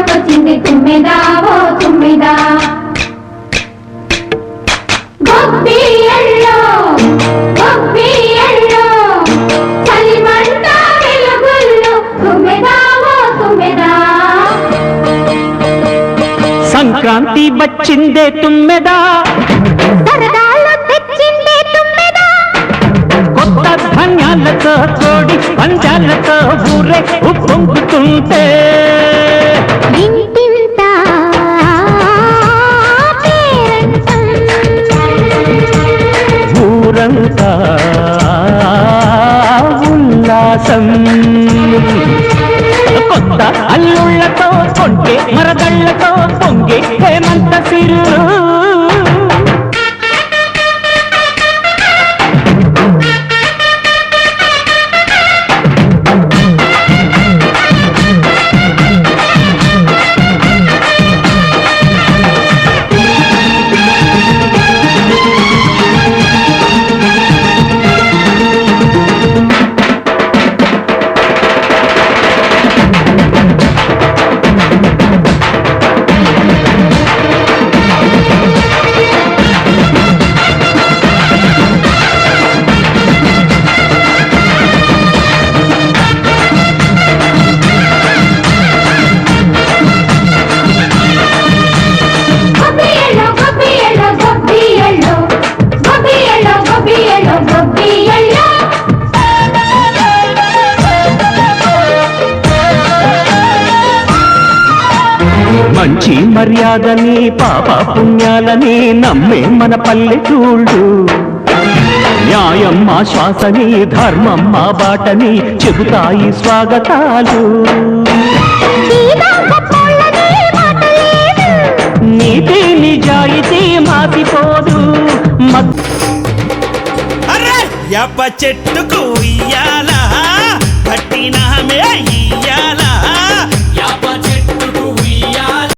గుర్తొచ్చింది తుమ్మిదా ఓ తుమ్మిదా. సంక్రాంతి వచ్చిందే తుమ్మెదా. కొత్త ధాన్యాలతో తోడి పంచాలతో ఊరే ఉప్పొంగుతుంటే ఉల్లాసం కొత్త అల్లుళ్ళతో కొంటే మరదళ్ళతో పొంగే హేమంత సిరు మంచి మర్యాదని పాప పుణ్యాలని నమ్మే మన పల్లెటూళ్ళు న్యాయం మా శ్వాసని ధర్మం మా బాటని చెబుతాయి స్వాగతాలు. నీతి నిజాయితీ మాసిపోదు చెట్టుకు ఇయ్యాలా పట్టినామే